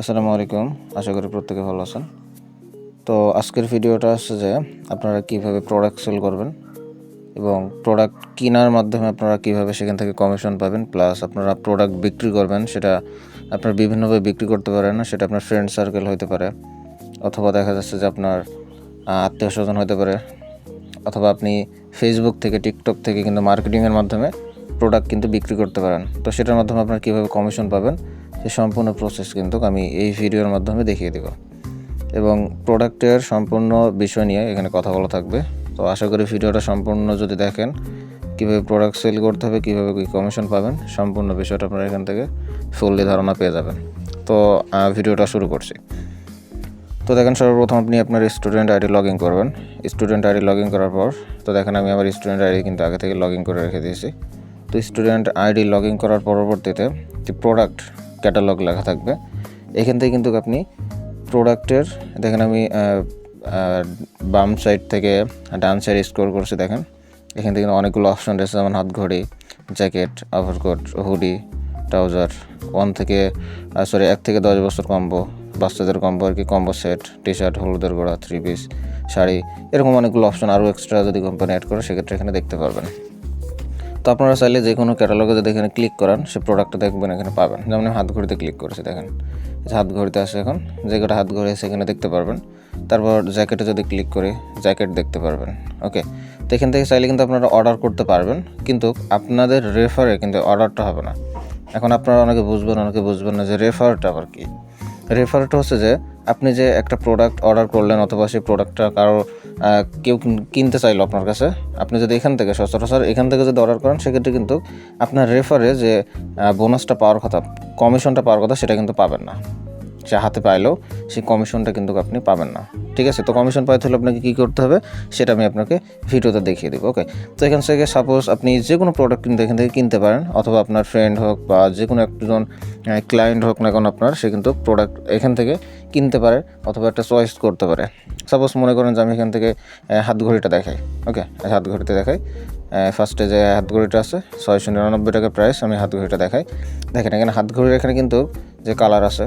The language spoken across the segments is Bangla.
আসসালামু আলাইকুম। আশা করি প্রত্যেকে ভালো আছেন। তো আজকের ভিডিওটা হচ্ছে যে আপনারা কীভাবে প্রোডাক্ট সেল করবেন এবং প্রোডাক্ট কেনার মাধ্যমে আপনারা কীভাবে সেখান থেকে কমিশন পাবেন প্লাস আপনারা প্রোডাক্ট বিক্রি করবেন, সেটা আপনারা বিভিন্নভাবে বিক্রি করতে পারেন, সেটা আপনার ফ্রেন্ড সার্কেল হতে পারে, অথবা দেখা যাচ্ছে যে আপনার আত্মীয় স্বজন হতে পারে, অথবা আপনি ফেসবুক থেকে টিকটক থেকে কিন্তু মার্কেটিংয়ের মাধ্যমে প্রোডাক্ট কিন্তু বিক্রি করতে পারেন। তো সেটার মাধ্যমে আপনারা কীভাবে কমিশন পাবেন সেই সম্পূর্ণ প্রসেস কিন্তু আমি এই ভিডিওর মাধ্যমে দেখিয়ে দেব। এবং প্রোডাক্টের সম্পূর্ণ বিষয় নিয়ে এখানে কথা বলা থাকবে। তো আশা করি ভিডিওটা সম্পূর্ণ যদি দেখেন, কীভাবে প্রোডাক্ট সেল করতে হবে, কীভাবে কী কমিশন পাবেন, সম্পূর্ণ বিষয়টা আপনারা এখান থেকে ফুললি ধারণা পেয়ে যাবেন। তো ভিডিওটা শুরু করছি। তো দেখেন, সর্বপ্রথম আপনি আপনার স্টুডেন্ট আইডি লগ ইন করবেন। স্টুডেন্ট আইডি লগ ইন করার পর, তো দেখেন, আমি আমার স্টুডেন্ট আইডি কিন্তু আগে থেকে লগ ইন করে রেখে দিয়েছি। তো স্টুডেন্ট আইডি লগ ইন করার পরবর্তীতে যে প্রোডাক্ট ক্যাটালগ লেখা থাকবে। এখান থেকে কিন্তু আপনি প্রোডাক্টের দেখেন আমি বাম সাইড থেকে ডান সাইড স্কোর করছি, দেখেন। এখান থেকে অনেকগুলো অপশন রয়েছে, যেমন হাত ঘড়ি jacket overcoat hoodie trouser one থেকে সরি এক থেকে দশ বছর কম্বো বাচ্চাদের কম্বো আর কি কম্বো সেট টি শার্ট হলুদের গোড়া থ্রি পিস শাড়ি, এরকম অনেকগুলো অপশন আরও এক্সট্রা যদি কোম্পানি অ্যাড করে, সেক্ষেত্রে এখানে দেখতে পারবেন। তো আপনারা চাইলে যে কোনো ক্যাটালগে যদি এখানে ক্লিক করান, সে প্রোডাক্টটা দেখবেন, এখানে পাবেন। যেমন হাত ঘড়িতে ক্লিক করেছি, দেখেন। হাত ঘড়িতে আসে এখন, যে কটা হাত ঘড়ি আছে এখানে দেখতে পারবেন। তারপর জ্যাকেটে যদি ক্লিক করি জ্যাকেট দেখতে পারবেন। ওকে তো এখান থেকে চাইলে কিন্তু আপনারা অর্ডার করতে পারবেন, কিন্তু আপনাদের রেফারে কিন্তু অর্ডারটা হবে না। এখন আপনারা অনেকে বুঝবেন অনেকে বুঝবেন না যে রেফারটা আবার কি। রেফারটা হচ্ছে যে আপনি যে একটা প্রোডাক্ট অর্ডার করলেন অথবা সেই প্রোডাক্টটা কারও কেউ কিনতে চাইলো আপনার কাছে, আপনি যদি এখান থেকে সচরাচর এখান থেকে যদি অর্ডার করেন, সেক্ষেত্রে কিন্তু আপনার রেফারে যে বোনাসটা পাওয়ার কথা কমিশনটা পাওয়ার কথা, সেটা কিন্তু পাবেন না। হাতে পাইলেও সেই কমিশনটা কিন্তু আপনি পাবেন না। ঠিক আছে? তো কমিশন পাইতে হলে আপনাকে কী করতে হবে, সেটা আমি আপনাকে ভিডিওতে দেখিয়ে দেবো ওকে তো এখান থেকে সাপোজ আপনি যে কোনো প্রোডাক্ট কিন্তু এখান থেকে কিনতে পারেন, অথবা আপনার ফ্রেন্ড হোক বা যে কোনো একজন ক্লায়েন্ট হোক না কেন আপনার, সে কিন্তু প্রোডাক্ট এখান থেকে কিনতে পারে, অথবা একটা চয়েস করতে পারে। সাপোজ মনে করেন যে আমি এখান থেকে হাত ঘড়িটা দেখাই ওকে হাত ঘড়িতে দেখাই ফার্স্টে যে হাত ঘড়িটা আছে, ছয়শো নিরানব্বই টাকা প্রাইস আমি হাত ঘড়িটা দেখাই। দেখেন এখানে হাত ঘড়ির এখানে কিন্তু যে কালার আছে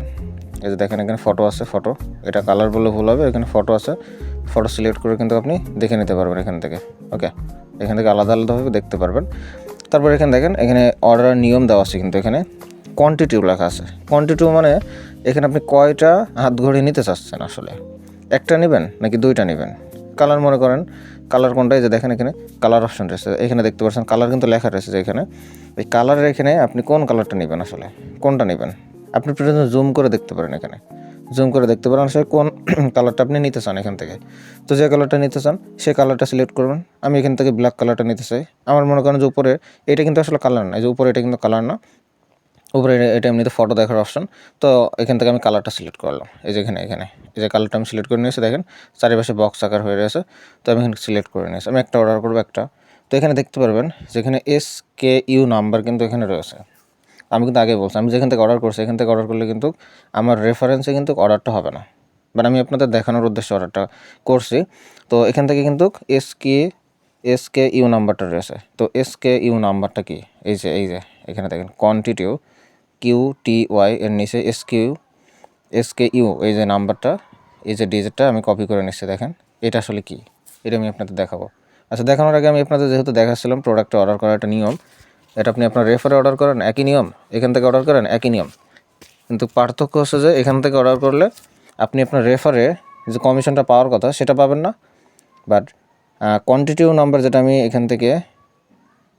এই যে দেখেন এখানে ফটো আছে ফটো এটা কালার বলে ভুল হবে, এখানে ফটো আছে। ফটো সিলেক্ট করে কিন্তু আপনি দেখে নিতে পারবেন এখান থেকে ওকে এখান থেকে আলাদা আলাদাভাবে দেখতে পারবেন। তারপর এখানে দেখেন, এখানে অর্ডার নিয়ম দেওয়া আছে কিন্তু এখানে। কোয়ান্টিটিও লেখা আছে। কোয়ান্টিটিও মানে এখানে আপনি কয়টা হাত ঘড়ি নিতে চাচ্ছেন আসলে? একটা নেবেন নাকি দুইটা নেবেন? কালার মনে করেন কালার কোনটা? এই যে দেখেন এখানে কালার অপশন রয়েছে। এখানে দেখতে পাচ্ছেন কালার কিন্তু লেখা রয়েছে যে এখানে। এই কালারের এখানে আপনি কোন কালারটা নেবেন আসলে? কোনটা নেবেন? আপনি প্রয়োজন জুম করে দেখতে পারেন এখানে। জুম করে দেখতে পারেন, আসলে কোন কালারটা আপনি নিতে চান এখান থেকে। তো যে কালারটা নিতে চান সেই কালারটা সিলেক্ট করবেন। আমি এখান থেকে ব্ল্যাক কালারটা নিতে চাই। আমার মনে করেন যে উপরে, এটা কিন্তু আসলে কালার না। যে উপরে এটা কিন্তু কালার না। উপরে এটা এমনিতে ফটো দেখার অপশন তো এখান থেকে আমি কালারটা সিলেক্ট করলাম এই যে এখানে এখানে। এই যে কালারটা আমি সিলেক্ট করে নিয়েছি, দেখেন, চারিপাশে বক্স আকার হয়ে রয়েছে। তো আমি এখানে সিলেক্ট করে নিয়েছি। আমি একটা অর্ডার করব একটা। তো এখানে দেখতে পারবেন, যেখানে এস কে ইউ নাম্বার কিন্তু এখানে রয়েছে। আমি কিন্তু আগে বলছি, আমি যেখান থেকে অর্ডার করছি, এখান থেকে অর্ডার করলে কিন্তু আমার রেফারেন্সে কিন্তু অর্ডারটা হবে না। বাট আমি আপনাদের দেখানোর উদ্দেশ্যে অর্ডারটা করছি। তো এখান থেকে কিন্তু S K S K U নাম্বারটা রয়েছে। তো এস কে ইউ নাম্বারটা কি? এই যে এই যে, এখানে দেখেন কোয়ান্টিটিও কিউ টি ওয়াই এর নিচে S Q S K U এই যে নাম্বারটা এই যে ডিজিটটা আমি কপি করে নিচ্ছি, দেখেন, এটা আসলে কি? এটা আমি আপনাদের দেখাবো। আচ্ছা দেখানোর আগে আমি আপনাদের যেহেতু দেখাচ্ছিলাম প্রোডাক্টটা অর্ডার করার একটা নিয়ম এটা আপনি আপনার রেফারে অর্ডার করেন, একই নিয়ম। এখান থেকে অর্ডার করেন, একই নিয়ম। কিন্তু পার্থক্য হচ্ছে যে, এখান থেকে অর্ডার করলে আপনি আপনার রেফারে যে কমিশনটা পাওয়ার কথা, সেটা পাবেন না। বাট কোয়ান্টিটিও নাম্বার যেটা আমি এখান থেকে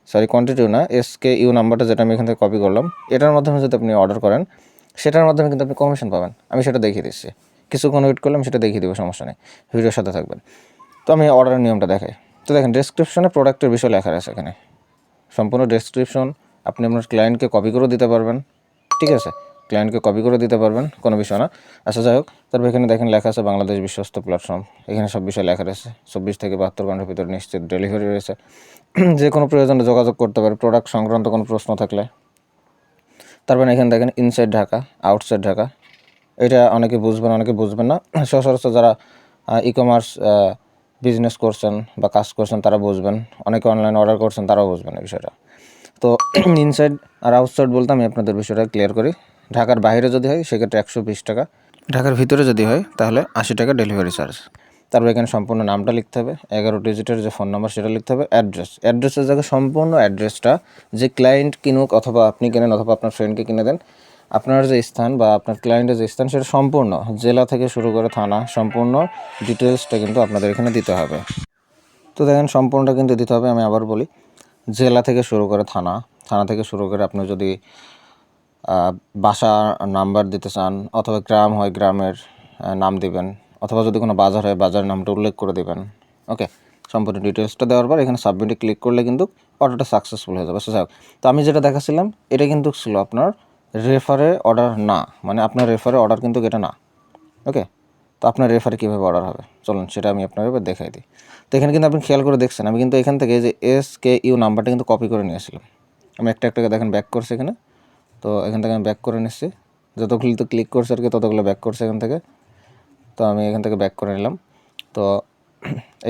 সরি কোয়ান্টিটিও না এস কে ইউ নাম্বারটা যেটা আমি এখান থেকে কপি করলাম, এটার মাধ্যমে যদি আপনি অর্ডার করেন, সেটার মাধ্যমে কিন্তু আপনি কমিশন পাবেন। আমি সেটা দেখিয়ে দিচ্ছি। কিছুক্ষণ ওয়েট করলে আমি সেটা দেখিয়ে দেবো, সমস্যা নেই। ভিডিওর সাথে থাকবেন। তো আমি অর্ডারের নিয়মটা দেখাই। তো দেখেন ডেসক্রিপশনে প্রোডাক্টের বিষয় লেখা আছে এখানে। সম্পূর্ণ ডেসক্রিপশন আপনি আপনার ক্লায়েন্টকে কপি করেও দিতে পারবেন। ঠিক আছে? ক্লায়েন্টকে কপি করে দিতে পারবেন, কোনো বিষয় না। আচ্ছা যাই হোক, তারপর এখানে দেখেন লেখা আছে বাংলাদেশ বিশ্বস্ত প্ল্যাটফর্ম এখানে সব বিষয় লেখা রয়েছে। চব্বিশ থেকে বাহাত্তর ঘণ্টার ভিতরে নিশ্চিত ডেলিভারি রয়েছে। যে কোনো প্রয়োজনে যোগাযোগ করতে পারে প্রোডাক্ট সংক্রান্ত কোনো প্রশ্ন থাকলে। তারপর এখানে দেখেন ইনসাইড ঢাকা আউটসাইড ঢাকা। এটা অনেকে বুঝবেন অনেকে বুঝবেন না। সচরাচর যারা ই কমার্স বিজনেস করছেন বা কাজ করছেন, তারা বুঝবেন। অনেকে অনলাইন অর্ডার করছেন, তারাও বুঝবেন এই বিষয়টা। তো ইনসাইড আর আউটসাইড বলতে আমি আপনাদের বিষয়টা ক্লিয়ার করি। ঢাকার বাইরে যদি হয়, সেক্ষেত্রে একশো বিশ টাকা। ঢাকার ভিতরে যদি হয়, তাহলে আশি টাকা ডেলিভারি চার্জ তারপর এখানে সম্পূর্ণ নামটা লিখতে হবে। এগারো ডিজিটের যে ফোন নাম্বার সেটা লিখতে হবে অ্যাড্রেস অ্যাড্রেসের জায়গায় সম্পূর্ণ অ্যাড্রেসটা যে ক্লায়েন্ট কিনুক অথবা আপনি কেনেন, অথবা আপনার ফ্রেন্ডকে কিনে দেন আপনার যে স্থান বা আপনার ক্লায়েন্টের যে স্থান সেটা সম্পূর্ণ জেলা থেকে শুরু করে থানা সম্পূর্ণ ডিটেলসটা কিন্তু আপনাদের এখানে দিতে হবে। তো দেখেন, সম্পূর্ণটা কিন্তু দিতে হবে, আমি আবার বলি। জেলা থেকে শুরু করে থানা থানা থেকে শুরু করে আপনি যদি বাসা নাম্বার দিতে চান অথবা গ্রাম হয় গ্রামের নাম দিবেন অথবা যদি কোনো বাজার হয় বাজার নামটা উল্লেখ করে দিবেন, ওকে? সম্পূর্ণ ডিটেলসটা দেওয়ার পর এখানে সাবমিটে ক্লিক করলে কিন্তু অর্ডারটা সাকসেসফুল হয়ে যাবে। সো যাই তো আমি যেটা দেখাচ্ছিলাম এটা কিন্তু ছিল আপনার রেফারে অর্ডার না। মানে আপনার রেফারে অর্ডার কিন্তু এটা না। ওকে তো আপনার রেফারে কীভাবে অর্ডার হবে? চলুন, সেটা আমি আপনার এবার দেখাই দিই। তো এখানে কিন্তু আপনি খেয়াল করে দেখছেন, আমি কিন্তু এখান থেকে যে এস কে ইউ নাম্বারটা কিন্তু কপি করে নিয়েছিলাম। আমি একটা একটাকে দেখেন ব্যাক করছি এখানে। তো এখান থেকে আমি ব্যাক করে নিচ্ছি। যতগুলো তো ক্লিক করছে আর কি, ততগুলো ব্যাক করছে এখান থেকে। তো আমি এখান থেকে ব্যাক করে নিলাম। তো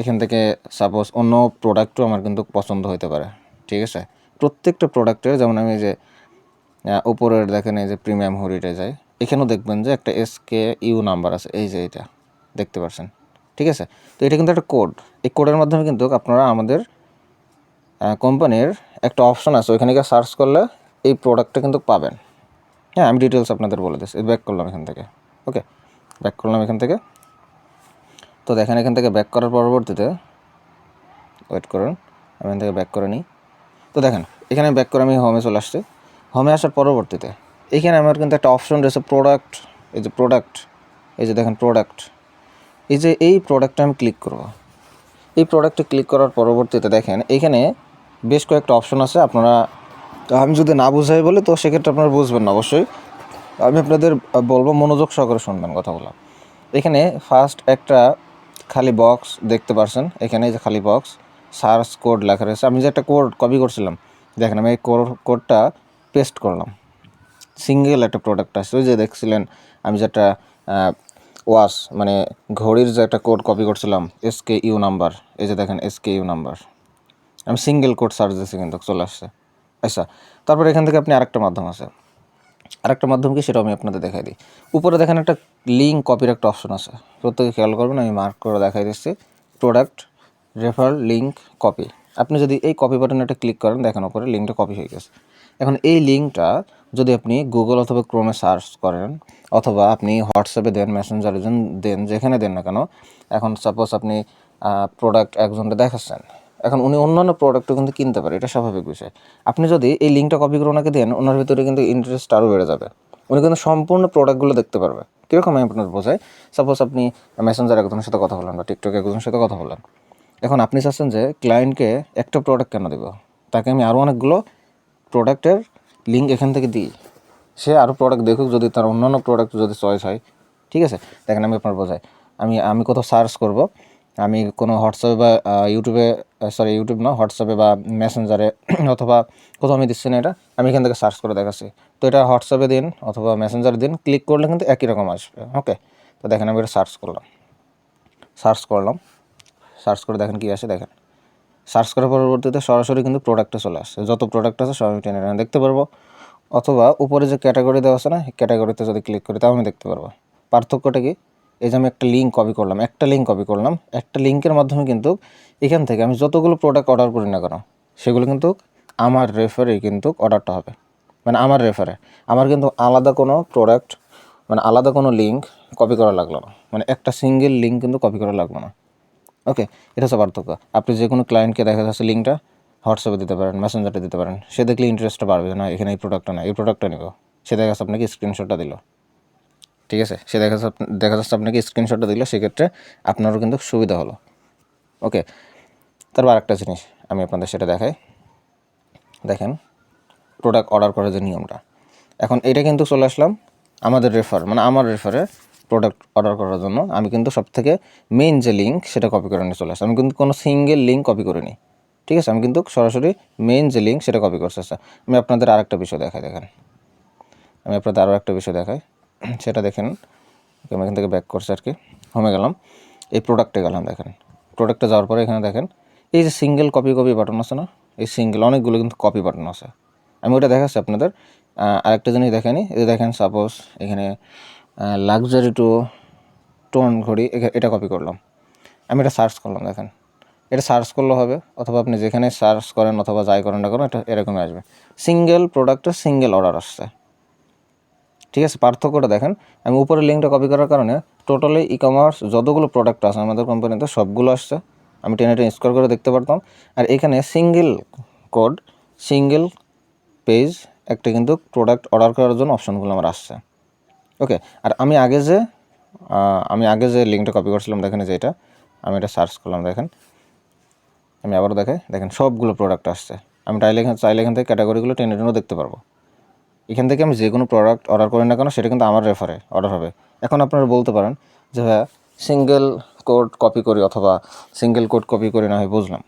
এখান থেকে সাপোজ অন্য প্রোডাক্টও আমার কিন্তু পছন্দ হতে পারে। ঠিক আছে? প্রত্যেকটা প্রোডাক্টের যেমন আমি যে উপরের দেখেন এই যে প্রিমিয়াম হুডিটা যায়। এখানেও দেখবেন যে একটা এস কে ইউ নাম্বার আছে। এই যে এটা, দেখতে পাচ্ছেন ঠিক আছে? তো এটা কিন্তু একটা কোড এই কোডের মাধ্যমে কিন্তু আপনারা আমাদের কোম্পানির একটা অপশন আছে। ওইখানে গিয়ে সার্চ করলে এই প্রোডাক্টটা কিন্তু পাবেন। হ্যাঁ আমি ডিটেলস আপনাদের বলে দিচ্ছি। ব্যাক করলাম এখান থেকে। ওকে ব্যাক করলাম এখান থেকে। তো দেখেন এখান থেকে ব্যাক করার পরবর্তীতে ওয়েট করুন। আমি এখান থেকে ব্যাক করে নিই। তো দেখেন, এখানে ব্যাক করে আমি হোমে চলে আসছি। হোমে আসার পরবর্তীতে। এখানে আমার কিন্তু একটা অপশন রয়েছে প্রোডাক্ট এই যে প্রোডাক্ট এই যে দেখেন প্রোডাক্ট এই যে এই প্রোডাক্টটা আমি ক্লিক করব। এই প্রোডাক্টে ক্লিক করার পরবর্তীতে দেখেন, এখানে বেশ কয়েকটা অপশন আছে। আপনারা, আমি যদি না বুঝাই বলি, তো সেক্ষেত্রে আপনারা বুঝবেন না অবশ্যই। আমি আপনাদের বলব মনোযোগ সহকারে শুনবেন কথাগুলো এখানে ফার্স্ট একটা খালি বক্স দেখতে পারছেন। এখানে এই যে খালি বক্স সার্চ কোড লেখা রয়েছে। আমি যে একটা কোড কপি করছিলাম, দেখেন আমি এই কোড কোডটা পেস্ট করলাম। সিঙ্গেল একটা প্রোডাক্ট আছে ওই যে দেখছিলেন, আমি যেটা ওয়াশ মানে ঘড়ির যে একটা কোড কপি করছিলাম এস কে ইউ নাম্বার এই যে দেখেন এস কে ইউ নাম্বার আমি সিঙ্গেল কোড সার্চ দিয়েছি কিন্তু, চলে আসছে। আচ্ছা তারপর এখান থেকে আপনি আরেকটা মাধ্যম আছে। আরেকটা মাধ্যম কি সেটা আমি আপনাদের দেখাই দিই। উপরে দেখেন একটা লিঙ্ক কপির একটা অপশন আছে। প্রত্যেকে খেয়াল করবেন, আমি মার্ক করে দেখাই দিচ্ছি। প্রোডাক্ট রেফার লিঙ্ক কপি আপনি যদি এই কপি বাটনে একটা ক্লিক করেন, দেখেন উপরে লিঙ্কটা কপি হয়ে গেছে। এখন এই লিঙ্কটা যদি আপনি গুগল অথবা ক্রোমে সার্চ করেন, অথবা আপনি হোয়াটসঅ্যাপে দেন মেসেঞ্জারে দেন, যেখানে দেন না কেন, এখন সাপোজ আপনি প্রোডাক্ট একজনকে দেখাচ্ছেন, এখন উনি অন্যান্য প্রোডাক্টও কিন্তু কিনতে পারে, এটা স্বাভাবিক বিষয়। আপনি যদি এই লিঙ্কটা কপি করে ওনাকে দেন, ওনার ভিতরে কিন্তু ইন্টারেস্ট আরও বেড়ে যাবে। উনি কিন্তু সম্পূর্ণ প্রোডাক্টগুলো দেখতে পারবে। কীরকম আমি আপনার বোঝাই? সাপোজ আপনি মেসেঞ্জার একজনের সাথে কথা বললেন বা টিকটকে একজনের সাথে কথা বললেন এখন আপনি চাচ্ছেন যে ক্লায়েন্টকে একটা প্রোডাক্ট কেন দেবো? তাকে আমি আরও অনেকগুলো প্রোডাক্টের লিঙ্ক এখান থেকে দিই সে আরও প্রোডাক্ট দেখুক যদি তার অন্যান্য প্রোডাক্ট যদি চয়েস হয়। ঠিক আছে? দেখেন আমি আপনার বোঝাই। আমি আমি কোথাও সার্চ করব, আমি কোনো হোয়াটসঅ্যাপে বা ইউটিউবে সরি ইউটিউব না, হোয়াটসঅ্যাপে বা মেসেঞ্জারে অথবা কোথাও আমি দিচ্ছি না এটা, আমি এখান থেকে সার্চ করে দেখাচ্ছি। তো এটা হোয়াটসঅ্যাপে দিন অথবা মেসেঞ্জারে দিন ক্লিক করলে কিন্তু একই রকম আসবে ওকে তো দেখেন আমি এটা সার্চ করলাম। সার্চ করলাম। সার্চ করে দেখেন কী আসে, দেখেন। সার্চ করার পরবর্তীতে সরাসরি কিন্তু প্রোডাক্টে চলে আসছে যত প্রোডাক্ট আছে সব টেনে টেনে দেখতে পারব। অথবা উপরে যে ক্যাটাগরি দেওয়া আছে না ক্যাটাগরিতে যদি ক্লিক করি তাও আমি দেখতে পারব। পার্থক্যটা কি? এই যে আমি একটা লিঙ্ক কপি করলাম, একটা লিঙ্ক কপি করলাম, একটা লিঙ্কের মাধ্যমে কিন্তু এখান থেকে আমি যতগুলো প্রোডাক্ট অর্ডার করি না কেন, সেগুলো কিন্তু আমার রেফারে কিন্তু অর্ডারটা হবে। মানে আমার রেফারে আমার কিন্তু আলাদা কোনো প্রোডাক্ট মানে আলাদা কোনো লিঙ্ক কপি করা লাগল না। মানে একটা সিঙ্গেল লিঙ্ক কিন্তু কপি করা লাগল না। ওকে এটা হচ্ছে পার্থক্য। আপনি যে কোনো ক্লায়েন্টকে দেখা যাচ্ছে লিঙ্কটা হোয়াটসঅ্যাপে দিতে পারেন মেসেঞ্জারে দিতে পারেন, সে দেখলে ইন্টারেস্টটা বাড়বে না, এখানে এই প্রোডাক্টটা না এই প্রোডাক্টটা নেব। সে দেখা যাচ্ছে আপনাকে স্ক্রিনশটটা দিল। ঠিক আছে? সে দেখা যাচ্ছে দেখা যাচ্ছে আপনাকে স্ক্রিনশটটা দিল, সেক্ষেত্রে আপনারও কিন্তু সুবিধা হলো। ওকে তারপর আরেকটা জিনিস আমি আপনাদের সেটা দেখাই। দেখেন প্রোডাক্ট অর্ডার করার যে নিয়মটা। এখন এটা কিন্তু চলে আসলাম আমাদের রেফার মানে আমার রেফারে প্রোডাক্ট অর্ডার করার জন্য, আমি কিন্তু সব থেকে মেইন যে লিঙ্ক সেটা কপি করে নিয়ে চলে আসলাম আমি কিন্তু কোনো সিঙ্গেল লিঙ্ক কপি করিনি। ঠিক আছে? আমি কিন্তু সরাসরি মেইন যে লিঙ্ক সেটা কপি করতে আসছি আমি আপনাদের আরেকটা বিষয় দেখাই, দেখেন। আমি আপনাদের আরও একটা বিষয় দেখাই। সেটা দেখেন আমি এখান থেকে ব্যাক করছি আর কি। হোমে গেলাম। এই প্রোডাক্টে গেলাম, দেখেন। প্রোডাক্টে যাওয়ার পরে এখানে দেখেন, এই যে সিঙ্গেল কপি কপি বাটন আছে না? এই সিঙ্গেল অনেকগুলো কিন্তু কপি বাটন আছে। আমি ওটা দেখাচ্ছি আপনাদের। আরেকটা জিনিস দেখেনি এই দেখেন সাপোজ এখানে লাক্সারি টু টোন ঘড়ি এটা কপি করলাম। আমি এটা সার্চ করলাম, দেখেন। এটা সার্চ করলে হবে, অথবা আপনি যেখানে সার্চ করেন অথবা যাই করেন না করেন এটা এরকমই আসবে। সিঙ্গেল প্রোডাক্টের সিঙ্গেল অর্ডার আসছে। ঠিক আছে, পার্থক্যটা দেখেন। আমি উপরে লিঙ্কটা কপি করার কারণে টোটালি ই কমার্স যতগুলো প্রোডাক্ট আছে আমাদের কোম্পানিতে সবগুলো আসছে। আমি টেনে টেনে স্কোর করে দেখতে পারতাম। আর এখানে সিঙ্গেল কোড সিঙ্গেল পেজ একটা কিন্তু প্রোডাক্ট অর্ডার করার জন্য অপশনগুলো আমার আসছে। ওকে, আর আমি আগে যে আমি আগে যে লিঙ্কটা কপি করছিলাম, দেখেন যে এটা, আমি এটা সার্চ করলাম, দেখেন। আমি আবারও দেখাই, দেখেন সবগুলো প্রোডাক্ট আসছে। আমি চাইলে এখান চাইলে এখান থেকে ক্যাটাগরিগুলো টেনে টেনেও দেখতে পারব। এখান থেকে আমি যে কোনো প্রোডাক্ট অর্ডার করি না কেন, সেটা কিন্তু আমার রেফারে অর্ডার হবে। এখন আপনারা বলতে পারেন যে হ্যাঁ সিঙ্গেল কোড কপি করি অথবা সিঙ্গেল কোড কপি করি না হয়, বুঝলাম।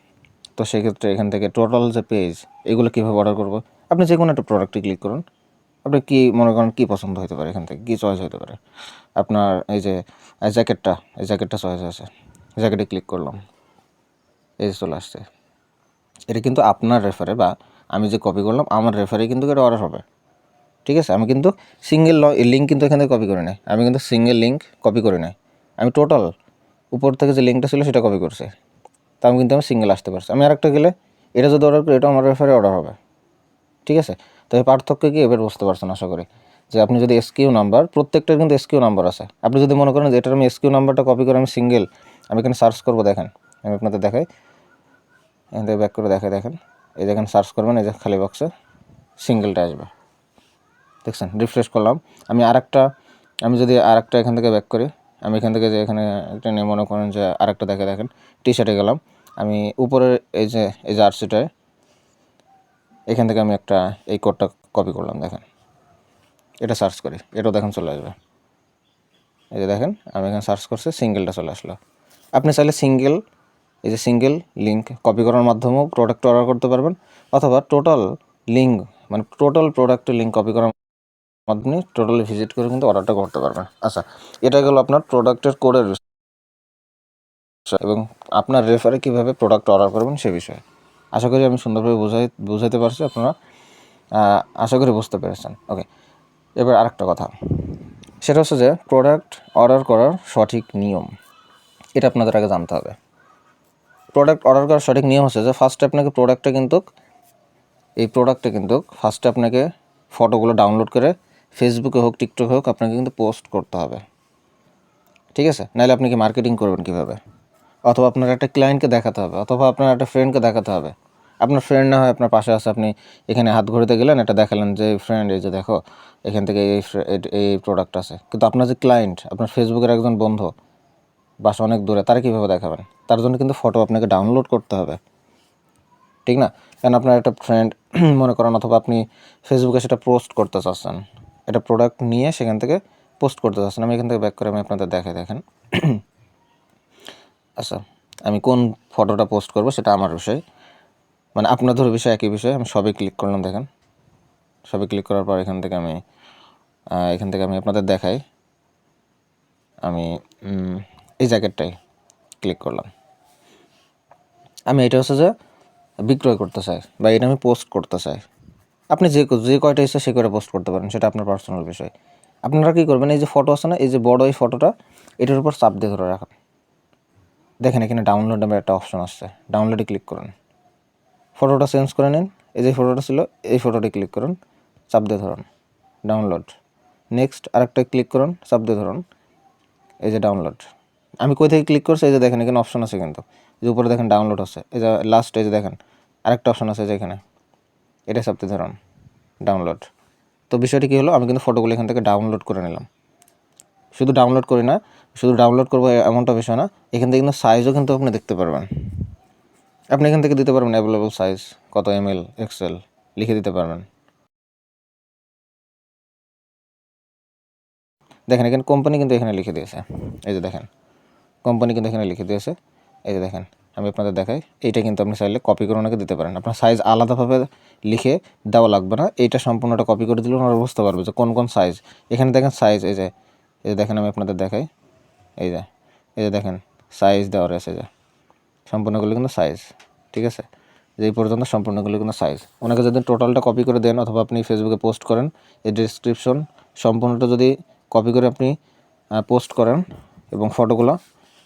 তো সেক্ষেত্রে এখান থেকে টোটাল যে পেজ এগুলো কীভাবে অর্ডার করব? আপনি যে কোনো একটা প্রোডাক্টে ক্লিক করুন। আপনি কী মনে করেন কী পছন্দ হতে পারে এখান থেকে? কী চয়েস হতে পারে? আপনার এই যে জ্যাকেটটা এই জ্যাকেটটা চয়েস আছে। জ্যাকেটে ক্লিক করলাম। এই চলে আসছে। এটা কিন্তু আপনার রেফারে বা আমি যে কপি করলাম, আমার রেফারে কিন্তু এটা অর্ডার হবে। ঠিক আছে? আমি কিন্তু সিঙ্গেল লিঙ্ক কিন্তু এখান থেকে কপি করি নাই। আমি কিন্তু সিঙ্গেল লিঙ্ক কপি করি নাই। আমি টোটাল উপর থেকে যে লিঙ্কটা ছিল সেটা কপি করছি। তা আমি কিন্তু আমি সিঙ্গেল আসতে পারছি। আমি আরেকটা গেলে এটা যদি অর্ডার করি, এটা আমার রেফারে অর্ডার হবে। ঠিক আছে? তো এই পার্থক্য কি এবার বুঝতে পারছেন আশা করি। যে আপনি যদি এসকিউ নাম্বার প্রত্যেকটার কিন্তু এসকিউ নাম্বার আছে। আপনি যদি মনে করেন যে এটার আমি এসকিউ নাম্বারটা কপি করে আমি সিঙ্গেল আমি এখানে সার্চ করব, দেখেন। আমি আপনাদের দেখাই। এখান থেকে ব্যাক করে দেখাই, দেখেন। এই দেখেন সার্চ করবেন, এই যে খালি বক্সে সিঙ্গেলটা আসবে। দেখছেন? রিফ্রেশ করলাম। আমি আরেকটা, আমি যদি আরেকটা এখান থেকে ব্যাক করি, আমি এখান থেকে যে এখানে একটা নিয়ে মনে করেন যে আরেকটা দেখে, দেখেন। টি শার্টে গেলাম। আমি উপরের এই যে, এই জার্সিটায় এখান থেকে আমি একটা এই কোডটা কপি করলাম, দেখেন। এটা সার্চ করি, এটাও দেখেন চলে আসবে। এই যে দেখেন, আমি এখানে সার্চ করছি সিঙ্গেলটা চলে আসলো। আপনি চাইলে সিঙ্গেল এই যে সিঙ্গেল লিঙ্ক কপি করার মাধ্যমেও প্রোডাক্ট অর্ডার করতে পারবেন, অথবা টোটাল লিঙ্ক মানে টোটাল প্রোডাক্টের লিঙ্ক কপি করার মাধ্যমে টোটালি ভিজিট করে কিন্তু অর্ডারটা করতে পারবেন। আচ্ছা এটা গেল আপনার প্রোডাক্টের কোডের এবং আপনার রেফারে কীভাবে প্রোডাক্ট অর্ডার করবেন সে বিষয়ে। আশা করি আমি সুন্দরভাবে বোঝাই বোঝাতে পারছি আপনারা। আশা করি বুঝতে পেরেছেন। ওকে এবার আরেকটা কথা। সেটা হচ্ছে যে প্রোডাক্ট অর্ডার করার সঠিক নিয়ম, এটা আপনাদের আগে জানতে হবে। প্রোডাক্ট অর্ডার করার সঠিক নিয়ম হচ্ছে যে ফার্স্টে আপনাকে প্রোডাক্টটা কিন্তু, এই প্রোডাক্টটা কিন্তু ফার্স্টে আপনাকে ফটোগুলো ডাউনলোড করে ফেসবুকে হোক টিকটকে হোক, আপনাকে কিন্তু পোস্ট করতে হবে। ঠিক আছে? নাহলে আপনি কি মার্কেটিং করবেন কীভাবে? অথবা আপনার একটা ক্লায়েন্টকে দেখাতে হবে, অথবা আপনার একটা ফ্রেন্ডকে দেখাতে হবে। আপনার ফ্রেন্ড না হয় আপনার পাশে আছে, আপনি এখানে হাত ঘড়িতে গেলেন এটা দেখালেন যে ফ্রেন্ড এই যে দেখো, এখান থেকে এই এই- প্রোডাক্ট আছে। কিন্তু আপনার যে ক্লায়েন্ট আপনার ফেসবুকের একজন বন্ধু, বাসা অনেক দূরে, তারা কীভাবে দেখাবেন? তার জন্য কিন্তু ফটো আপনাকে ডাউনলোড করতে হবে। ঠিক না? কারণ আপনার একটা ফ্রেন্ড মনে করেন, অথবা আপনি ফেসবুকে সেটা পোস্ট করতে চাচ্ছেন। এটা প্রোডাক্ট নিয়ে সেখান থেকে পোস্ট করতে চাচ্ছেন। আমি এখান থেকে ব্যাক করে আমি আপনাদের দেখাই, দেখেন। আচ্ছা আমি কোন ফটোটা পোস্ট করব সেটা আমার বিষয়। মানে আপনাদের বিষয় একই বিষয়, আমি সবে ক্লিক করলাম, দেখেন। সবে ক্লিক করার পর এখান থেকে আমি এখান থেকে আমি আপনাদের দেখাই। আমি এই জ্যাকেটটাই ক্লিক করলাম। আমি এটা হচ্ছে যে বিক্রয় করতে চাই, বা এটা আমি পোস্ট করতে চাই। আপনি যে যে কয়টা ইচ্ছা সে কয়টা পোস্ট করতে পারেন, সেটা আপনার পার্সোনাল বিষয়। আপনারা কী করবেন, এই যে ফটো আছে না, এই যে বড় এই ফটোটা এটার উপর চাপ দিয়ে ধরে রাখেন। দেখেন এখানে ডাউনলোড নামের একটা অপশন আসছে। ডাউনলোডে ক্লিক করুন। ফটোটা চেঞ্জ করে নিন। এই যে ফটোটা ছিল, এই ফটোটি ক্লিক করুন। চাপ দিয়ে ধরুন। ডাউনলোড নেক্সট আরেকটা ক্লিক করুন, চাপ দিয়ে ধরুন। এই যে ডাউনলোড আমি কই থেকে ক্লিক করছি? এই যে দেখেন এখানে অপশন আছে কিন্তু। যে উপরে দেখেন ডাউনলোড আছে। এই যে লাস্ট এই যে দেখেন, আরেকটা অপশন আছে যে এখানে। এটা চাপতে ধরুন। ডাউনলোড তো বিষয়টি কী হলো? আমি কিন্তু ফটোগুলো এখান থেকে ডাউনলোড করে নিলাম। শুধু ডাউনলোড করি না শুধু ডাউনলোড করব এমনটা বিষয় না। এখান থেকে কিন্তু সাইজও কিন্তু আপনি দেখতে পারবেন। আপনি এখান থেকে দিতে পারবেন অ্যাভেলেবল সাইজ কত এম এল এক্সেল লিখে দিতে পারবেন। দেখেন, এখানে কোম্পানি কিন্তু এখানে লিখে দিয়েছে। এই যে দেখেন কোম্পানি কিন্তু এখানে লিখে দিয়েছে। এই যে দেখেন, আমি আপনাদের দেখাই। এইটা কিন্তু আপনি চাইলে কপি করে ওনাকে দিতে পারেন। আপনার সাইজ আলাদাভাবে লিখে দেওয়া লাগবে না। এইটা সম্পূর্ণটা কপি করে দিলে ওনারা বুঝতে পারবে যে কোন কোন সাইজ এখানে দেখেন সাইজ এই যে এই যে দেখেন, আমি আপনাদের দেখাই। এই যে এই যে দেখেন সাইজ দেওয়া রয়েছে যে। সম্পূর্ণগুলো কিন্তু সাইজ ঠিক আছে? যে এই পর্যন্ত সম্পূর্ণগুলো কিন্তু সাইজ ওনাকে যদি টোটালটা কপি করে দেন অথবা আপনি ফেসবুকে পোস্ট করেন এই ডিসক্রিপশন সম্পূর্ণটা যদি কপি করে আপনি পোস্ট করেন এবং ফটোগুলো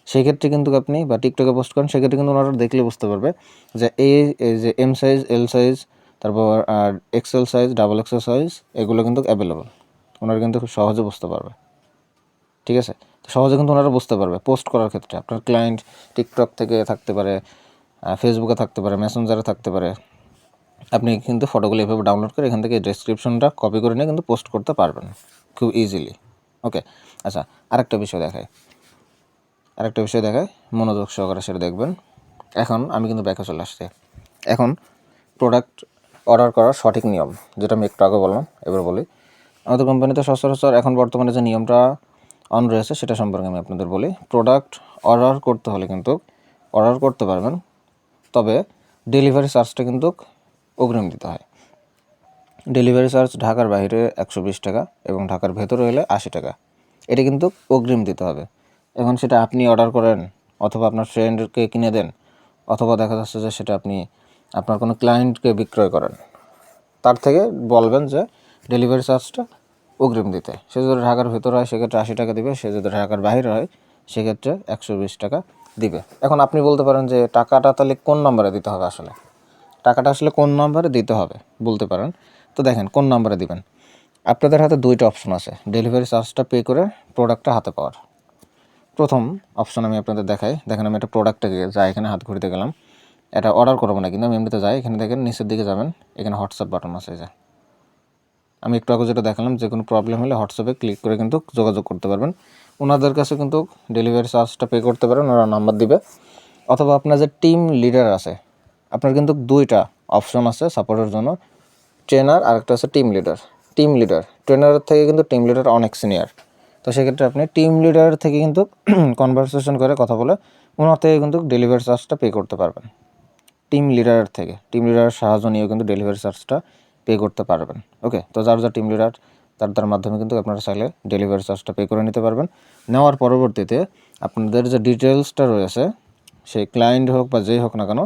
সেই ক্ষেত্রে কিন্তু আপনি বা টিকটকে পোস্ট করেন, সেক্ষেত্রে কিন্তু ওনারা দেখলে বুঝতে পারবে যে এই যে এম সাইজ এল সাইজ তারপর, আর XL size double XL size এগুলো কিন্তু অ্যাভেলেবল ওনারা কিন্তু খুব সহজে বুঝতে পারবে। ঠিক আছে? সহজে কিন্তু ওনারা বুঝতে পারবে পোস্ট করার ক্ষেত্রে। আপনার ক্লায়েন্ট টিকটক থেকে থাকতে পারে ফেসবুকে থাকতে পারে মেসেঞ্জারে থাকতে পারে। আপনি কিন্তু ফটোগুলো এভাবে ডাউনলোড করে এখান থেকে ডেসক্রিপশনটা কপি করে নিয়ে কিন্তু পোস্ট করতে পারবেন খুব ইজিলি ওকে আচ্ছা আরেকটা বিষয় দেখায় আরেকটা বিষয় দেখায় মনোযোগ সহকারে সেটা দেখবেন। এখন আমি কিন্তু ব্যাকে চলে আসছি। এখন প্রোডাক্ট অর্ডার করার সঠিক নিয়ম, যেটা আমি একটু আগে বললাম, এবার বলি। আমাদের কোম্পানিতে সচরাচর এখন বর্তমানে যে নিয়মটা অন রয়েছে, সেটা সম্পর্কে আমি আপনাদের বলি। প্রোডাক্ট অর্ডার করতে হলে কিন্তু অর্ডার করতে পারবেন, তবে ডেলিভারি চার্জটা কিন্তু অগ্রিম দিতে হয়। ডেলিভারি চার্জ ঢাকার বাইরে একশো বিশ টাকা এবং ঢাকার ভেতরে হলে আশি টাকা। এটা কিন্তু অগ্রিম দিতে হবে। এখন সেটা আপনি অর্ডার করেন অথবা আপনার ফ্রেন্ডকে কিনে দেন, অথবা দেখা যাচ্ছে যে সেটা আপনি আপনার কোনো ক্লায়েন্টকে বিক্রয় করেন। তার থেকে বলবেন যে ডেলিভারি চার্জটা অগ্রিম দিতে। সে যদি ঢাকার ভেতরে হয়, সেক্ষেত্রে আশি টাকা দিবে। সে যদি ঢাকার বাইরে হয়, সেক্ষেত্রে একশো বিশ টাকা দিবে। এখন আপনি বলতে পারেন যে টাকাটা তাহলে কোন নম্বরে দিতে হবে আসলে? টাকাটা আসলে কোন নম্বরে দিতে হবে বলতে পারেন। তো দেখেন, কোন নম্বরে দিবেন? আপনাদের হাতে দুইটা অপশন আছে, ডেলিভারি চার্জটা পে করে প্রোডাক্টটা হাতে পাওয়ার। প্রথম অপশন আমি আপনাদের দেখাই। দেখেন, আমি একটা প্রোডাক্টে যাই, এখানে হাত ঘুরিতে গেলাম। এটা অর্ডার করব না, কিন্তু আমি এমনিতে যাই। এখানে দেখেন, নিচের দিকে যাবেন। এখানে হোয়াটসঅ্যাপ বাটন আছে যে। আমি একটু আগে যেটা দেখালাম, যে কোনো প্রবলেম হলে হোয়াটসঅ্যাপে ক্লিক করে কিন্তু যোগাযোগ করতে পারবেন। ওনাদের কাছে কিন্তু ডেলিভারি চার্জটা পে করতে পারেন ওরা নাম্বার দিবে। অথবা আপনার যে টিম লিডার আছে, আপনার কিন্তু দুইটা অপশন আছে সাপোর্টের জন্য। ট্রেনার আর একটা আছে টিম লিডার টিম লিডার ট্রেনারের থেকে কিন্তু টিম লিডার অনেক সিনিয়র তো সেক্ষেত্রে আপনি টিম লিডার থেকে কিন্তু কনভারসেশন করে কথা বলে ওনার থেকে কিন্তু ডেলিভারি চার্জটা পে করতে পারবেন। টিম লিডারের থেকে। টিম লিডারের সাহায্য নিয়েও কিন্তু ডেলিভারি চার্জটা পে করতে পারবেন। ওকে তো যার যার টিম লিডার তার তার মাধ্যমে কিন্তু আপনারা চাইলে ডেলিভারি চার্জটা পে করে নিতে পারবেন। নেওয়ার পরবর্তীতে আপনাদের যে ডিটেলসটা রয়েছে, সেই ক্লায়েন্ট হোক বা যেই হোক না কেন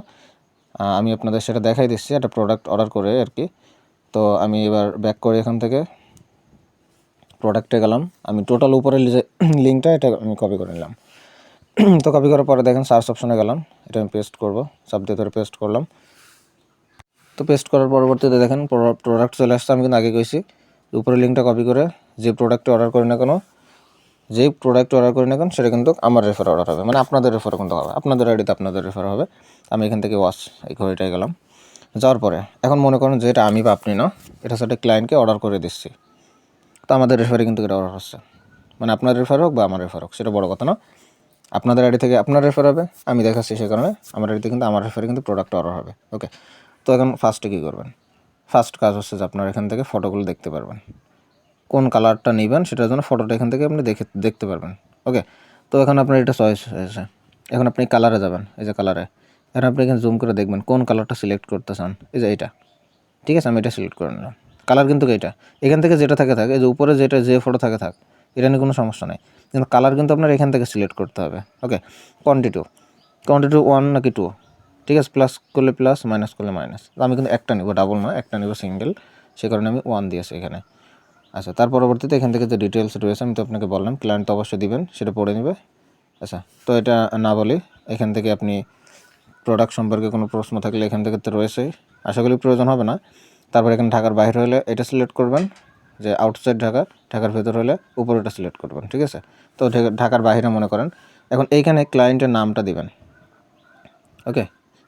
আমি আপনাদের সেটা দেখাই দিচ্ছি, একটা প্রোডাক্ট অর্ডার করে আর কি। তো আমি এবার ব্যাক করে এখান থেকে। প্রোডাক্টে গেলাম। আমি টোটাল উপরে যে লিঙ্কটা এটা আমি কপি করে নিলাম। তো কপি করার পরে দেখেন সার্চ অপশনে গেলাম। এটা আমি পেস্ট করব। সাব দিয়ে ধরে পেস্ট করলাম। তো পেস্ট করার পরবর্তীতে দেখেন প্রোডাক্ট চলে আসছে, আমি কিন্তু আগে কইছি উপরে লিঙ্কটা কপি করে যে প্রোডাক্টটা অর্ডার করি না কেন যেই প্রোডাক্ট অর্ডার করি না কেন, সেটা কিন্তু আমার রেফার অর্ডার হবে। মানে আপনাদের রেফার কিন্তু হবে, আপনাদের আইডিতে আপনাদের রেফার হবে। আমি এখান থেকে ওয়াশ এই ঘড়িটায় গেলাম। যাওয়ার পরে এখন মনে করেন যে এটা আমি বা আপনি না, এটা সেটা ক্লায়েন্টকে অর্ডার করে দিচ্ছি। তো আমাদের রেফারে কিন্তু এটা অর্ডার হচ্ছে মানে আপনার রেফার হোক বা আমার রেফার হোক, সেটা বড় কথা না। আপনাদের আইডি থেকে আপনার রেফার হবে, আমি দেখাচ্ছি সে কারণে। আমার আইডিতে কিন্তু আমার রেফারে কিন্তু প্রোডাক্ট অর্ডার হবে। ওকে তো এখন ফার্স্টে কী করবেন? ফার্স্ট কাজ হচ্ছে যে আপনার এখান থেকে ফটোগুলো দেখতে পারবেন। কোন কালারটা নেবেন সেটার জন্য ফটোটা এখান থেকে আপনি দেখে, দেখতে পারবেন। ওকে তো এখন আপনার এটা চয়েস হয়েছে। এখন আপনি কালারে যাবেন, এই যে কালারে এখন আপনি এখানে জুম করে দেখবেন কোন কালারটা সিলেক্ট করতে চান এই যে এইটা। ঠিক আছে? আমি এটা সিলেক্ট করে নিলাম। কালার কিন্তু এইটা। এখান থেকে যেটা থাকে থাকে, এই যে উপরে যেটা, যে ফটো থাকে, থাক। এটা নিয়ে কোনো সমস্যা নেই। কিন্তু কালার কিন্তু আপনার এখান থেকে সিলেক্ট করতে হবে। ওকে কোয়ান্টিটু কোয়ান্টিটু ওয়ান নাকি টু ঠিক আছে প্লাস করলে প্লাস মাইনাস করলে মাইনাস আমি কিন্তু একটা নিব ডাবল নয়, একটা নিব সিঙ্গেল সে কারণে আমি ওয়ান দিয়েছি এখানে। আচ্ছা তার পরবর্তীতে এখান থেকে যে ডিটেলস রয়েছে, আমি তো আপনাকে বললাম ক্লায়েন্ট তো অবশ্যই দেবেন, সেটা পড়ে নেবে। আচ্ছা তো এটা না বলি, এখান থেকে আপনি প্রোডাক্ট সম্পর্কে কোনো প্রশ্ন থাকলে এখান থেকে তো রয়েছে। আশা করি প্রয়োজন হবে না। তারপর এখানে ঢাকার বাইরে হলে এটা সিলেক্ট করবেন, যে আউটসাইড ঢাকা, ঢাকার ভেতর হলে উপরেটা সিলেক্ট করবেন, ঠিক আছে? তো ঢাকার বাইরে মনে করেন। এখন এইখানে ক্লায়েন্টের নামটা দিবেন। ওকে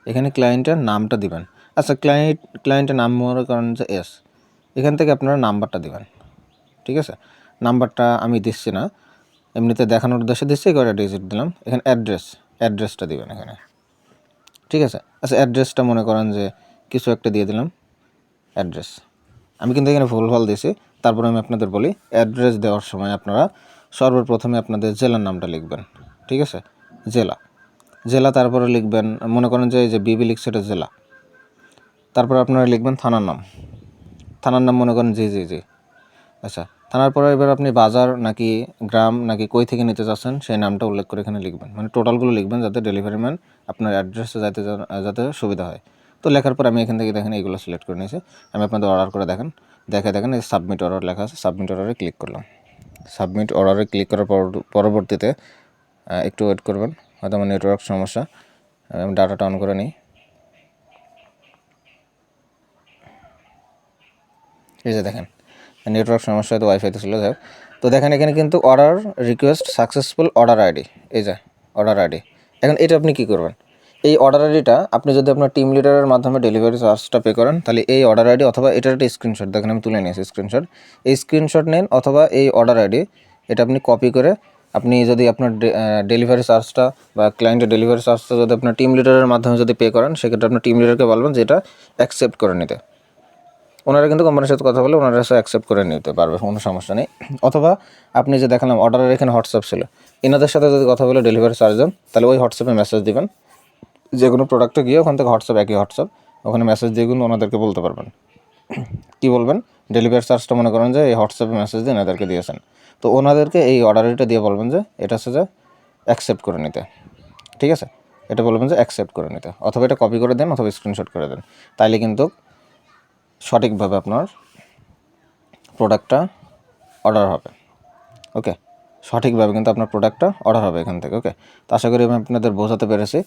এখানে ক্লায়েন্টের নামটা দিবেন। আচ্ছা ক্লায়েন্ট ক্লায়েন্টের নাম মনে করেন যে এস এখান থেকে আপনারা নাম্বারটা দিবেন। ঠিক আছে? নাম্বারটা আমি দিচ্ছি না। এমনিতে দেখানোর উদ্দেশ্যে দিচ্ছি, কয়টা ডিজিট দিলাম? এখানে অ্যাড্রেস অ্যাড্রেসটা দিবেন এখানে। ঠিক আছে? আচ্ছা অ্যাড্রেসটা মনে করেন যে কিছু একটা দিয়ে দিলাম অ্যাড্রেস আমি কিন্তু এখানে ভুলভাল দিয়েছি। তারপরে আমি আপনাদের বলি অ্যাড্রেস দেওয়ার সময় আপনারা সর্বপ্রথমে আপনাদের জেলার নামটা লিখবেন। ঠিক আছে? জেলা। জেলা, তারপরে লিখবেন, মনে করেন যে এই যে বিবি লিখছে এটা জেলা। তারপর আপনারা লিখবেন থানার নাম। থানার নাম মনে করেন জি জি জি। আচ্ছা থানার পরে এবার আপনি বাজার নাকি গ্রাম নাকি কই থেকে নিতে চাচ্ছেন, সেই নামটা উল্লেখ করে এখানে লিখবেন। মানে টোটালগুলো লিখবেন যাতে ডেলিভারি ম্যান আপনার অ্যাড্রেসে যাতে যাতে সুবিধা হয়। তো লেখার পর আমি এখান থেকে দেখেন এইগুলো সিলেক্ট করে নিয়েছি। আমি আপনাদের অর্ডার করে দেখেন। দেখে দেখেন এই সাবমিট অর্ডার লেখা আছে। সাবমিট অর্ডারে ক্লিক করলাম। সাবমিট অর্ডারে ক্লিক করার পর- পরবর্তীতে একটু ওয়েট করবেন। হয়তো আমার নেটওয়ার্ক সমস্যা। আমি ডাটাটা অন করে নিই। এই যে দেখেন নেটওয়ার্ক সমস্যা হয়তো ওয়াইফাইতে ছিল, যাই তো দেখেন, এখানে কিন্তু order request successful order ID এই যে অর্ডার আইডি এখন এটা আপনি কি করবেন? এই অর্ডার আইডিটা আপনি যদি আপনার টিম লিডারের মাধ্যমে ডেলিভারি চার্জটা পে করেন, তাহলে এই অর্ডার আইডি অথবা এটার একটা স্ক্রিনশট দেখেন আমি তুলে নিয়েছি স্ক্রিনশট এই স্ক্রিনশট নেন অথবা এই অর্ডার আইডি এটা আপনি কপি করে আপনি যদি আপনার ডেলিভারি চার্জটা বা ক্লায়েন্টের ডেলিভারি চার্জটা যদি আপনার টিম লিডারের মাধ্যমে যদি পে করেন, সেক্ষেত্রে আপনার টিম লিডারকে বলবেন যে এটা অ্যাকসেপ্ট করে নিতে। ওনারা কিন্তু কোম্পানির সাথে কথা বলে ওনারা সাথে অ্যাকসেপ্ট করে নিতে পারবে, কোনো সমস্যা নেই। অথবা আপনি যে দেখালাম অর্ডারের এখানে হোয়াটসঅ্যাপ ছিল এনাদের সাথে যদি কথা বলে ডেলিভারি চার্জ দেন তাহলে ওই হোয়াটসঅ্যাপে মেসেজ দেবেন। যে কোনো প্রোডাক্টে গিয়ে ওখান থেকে হোয়াটসঅ্যাপ একই হোয়াটসঅ্যাপ ওখানে মেসেজ দিয়ে কিন্তু ওনাদেরকে বলতে পারবেন। কি বলবেন? ডেলিভারি চার্জটা মনে করেন যে এই হোয়াটসঅ্যাপে মেসেজ দিয়ে এনাদেরকে দিয়েছেন। তো ওনাদেরকে এই অর্ডারটা দিয়ে বলবেন যে এটা হচ্ছে যে অ্যাকসেপ্ট করে নিতে। ঠিক আছে? এটা বলবেন যে অ্যাকসেপ্ট করে নিতে। অথবা এটা কপি করে দেন অথবা স্ক্রিনশট করে দেন। তাইলে কিন্তু সঠিকভাবে আপনার প্রোডাক্টটা অর্ডার হবে। ওকে সঠিকভাবে কিন্তু আপনার প্রোডাক্টটা অর্ডার হবে এখান থেকে। ওকে তো আশা করি আমি আপনাদের বোঝাতে পেরেছি।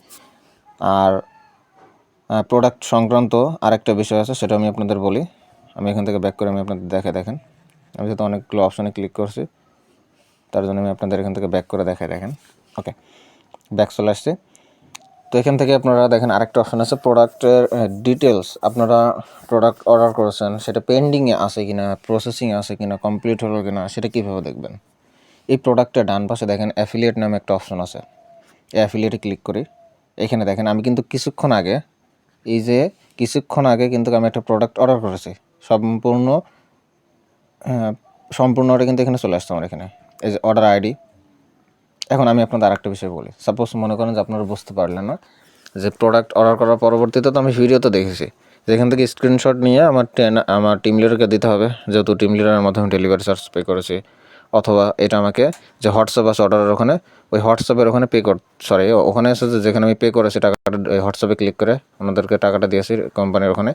আর প্রোডাক্ট সংক্রান্ত আরেকটা বিষয় আছে, সেটা আমি আপনাদের বলি। আমি এখান থেকে ব্যাক করে আমি আপনাদের দেখে দেখেন। আমি যেহেতু অনেকগুলো অপশানে ক্লিক করছি, তার জন্য আমি আপনাদের এখান থেকে ব্যাক করে দেখে দেখেন। ওকে ব্যাক চলে আসছে। তো এখান থেকে আপনারা দেখেন আরেকটা অপশন আছে প্রোডাক্টের ডিটেলস আপনারা প্রোডাক্ট অর্ডার করেছেন, সেটা পেন্ডিংয়ে আছে কিনা প্রসেসিংয়ে আছে কিনা কমপ্লিট হলো কিনা, সেটা কীভাবে দেখবেন? এই প্রোডাক্টের ডান পাশে দেখেন অ্যাফিলিয়েট নামে একটা অপশন আছে। এই অ্যাফিলিয়েটে ক্লিক করি। এখানে দেখেন আমি কিন্তু কিছুক্ষণ আগে, এই যে কিছুক্ষণ আগে কিন্তু আমি একটা প্রোডাক্ট অর্ডার করেছি। সম্পূর্ণ সম্পূর্ণটা কিন্তু এখানে চলে আসছে আমার এখানে। এই যে অর্ডার আইডি এখন আমি আপনাদের আরেকটা বিষয় বলি। সাপোজ মনে করেন যে আপনারা বুঝতে পারলেন না যে প্রোডাক্ট অর্ডার করার পরবর্তীতে তো আমি ভিডিওতে দেখেছি। যেখান থেকে স্ক্রিনশট নিয়ে আমার আমার টিম লিডারকে দিতে হবে, যেহেতু টিম লিডারের মাধ্যমে ডেলিভারি চার্জ পে করেছি। অথবা এটা আমাকে যে হোয়াটসঅ্যাপ আছে অর্ডারের ওখানে, ওই হোয়াটসঅ্যাপের ওখানে পে কর সরি ওখানে এসে যে যেখানে আমি পে করেছি টাকাটা, ওই হোয়াটসঅ্যাপে ক্লিক করে ওনাদেরকে টাকাটা দিয়েছি কোম্পানির ওখানে।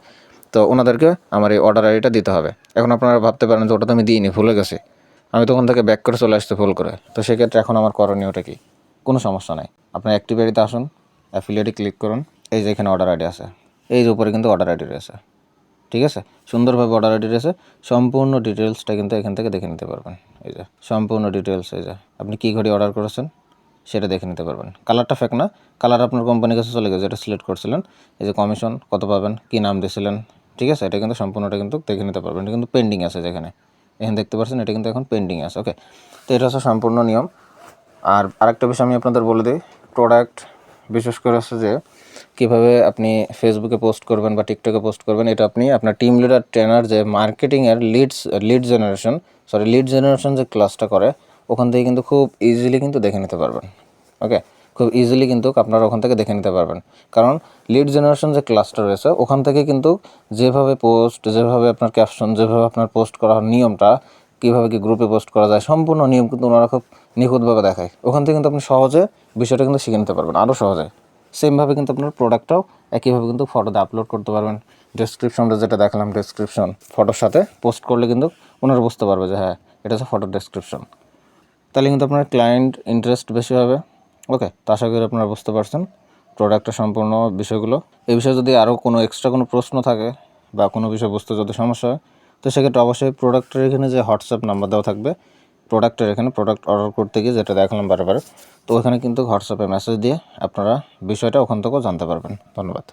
তো ওনাদেরকে আমার এই অর্ডার আইডিটা দিতে হবে। এখন আপনারা ভাবতে পারেন যে ওটা তো আমি দিইনি, ভুলে গেছি। আমি তখন থেকে ব্যাক করে চলে আসতে ভুল করে। তো সেক্ষেত্রে এখন আমার করণীয়টা কি? কোনো সমস্যা নাই। আপনি অ্যাক্টিভ আইডিতে আসুন অ্যাফিলিয়েটে ক্লিক করুন। এই যে এখানে অর্ডার আইডি আছে। এই যে উপরে কিন্তু অর্ডার আইডি রয়েছে। ঠিক আছে? সুন্দরভাবে অর্ডার আইডি রয়েছে। সম্পূর্ণ ডিটেলসটা কিন্তু এখান থেকে দেখে নিতে পারবেন। এই যে, সম্পূর্ণ ডিটেলস এই যে। আপনি কী ঘড়ি অর্ডার করেছেন? সেটা দেখে নিতে পারবেন। কালারটা ফেক না। কালার আপনার কোম্পানির কাছে চলে গেছে। এটা সিলেক্ট করছিলেন। এই যে কমিশন কত পাবেন? কী নাম দিয়েছিলেন? ঠিক আছে? এটা কিন্তু সম্পূর্ণটা কিন্তু দেখে নিতে পারবেন। এটা কিন্তু পেন্ডিং আছে যেখানে। এখানে দেখতে পাচ্ছেন, এটা কিন্তু এখন পেন্ডিং আছে ওকে তো এটা হচ্ছে সম্পূর্ণ নিয়ম। আর আরেকটা বিষয় আমি আপনাদের বলে দিই প্রোডাক্ট বিশেষ করে হচ্ছে যে কীভাবে আপনি ফেসবুকে পোস্ট করবেন বা টিকটকে পোস্ট করবেন, এটা আপনি আপনার টিম লিডার ট্রেনার যে মার্কেটিংয়ের leads lead generation sorry lead generation যে ক্লাসটা করে, ওখান থেকে কিন্তু খুব ইজিলি কিন্তু দেখে নিতে পারবেন ওকে খুব ইজিলি কিন্তু আপনারা ওখান থেকে দেখে নিতে পারবেন। কারণ লিড জেনারেশন যে ক্লাসটা রয়েছে, ওখান থেকে কিন্তু যেভাবে পোস্ট যেভাবে আপনার ক্যাপশন যেভাবে আপনার পোস্ট করার নিয়মটা, কীভাবে কি গ্রুপে পোস্ট করা যায়, সম্পূর্ণ নিয়ম কিন্তু ওনারা খুব নিখুঁতভাবে দেখায়। ওখান থেকে কিন্তু আপনি সহজে বিষয়টা কিন্তু শিখে নিতে পারবেন আরও সহজে। সেমভাবে কিন্তু আপনার প্রোডাক্টটাও একইভাবে কিন্তু ফটোতে আপলোড করতে পারবেন। ডেসক্রিপশনটা যেটা দেখালাম ডেসক্রিপশন ফটোর সাথে পোস্ট করলে কিন্তু ওনারা বুঝতে পারবে যে হ্যাঁ এটা হচ্ছে ফটো ডেসক্রিপশন তাহলে কিন্তু আপনার ক্লায়েন্ট ইন্টারেস্ট বেশি হবে। ওকে, তো আশা করি আপনারা বুঝতে পারছেন প্রোডাক্টের সম্পূর্ণ বিষয়গুলো। এই বিষয়ে যদি আরও কোনো এক্সট্রা কোনো প্রশ্ন থাকে বা কোনো বিষয় বুঝতে যদি সমস্যা হয়, তো সেক্ষেত্রে অবশ্যই প্রোডাক্টের এখানে যে হোয়াটসঅ্যাপ নাম্বার দেওয়া থাকবে প্রোডাক্টের এখানে প্রোডাক্ট অর্ডার করতে গিয়ে যেটা দেখালাম বারবার, তো ওখানে কিন্তু হোয়াটসঅ্যাপে মেসেজ দিয়ে আপনারা বিষয়টা ওখান থেকেও জানতে পারবেন। ধন্যবাদ।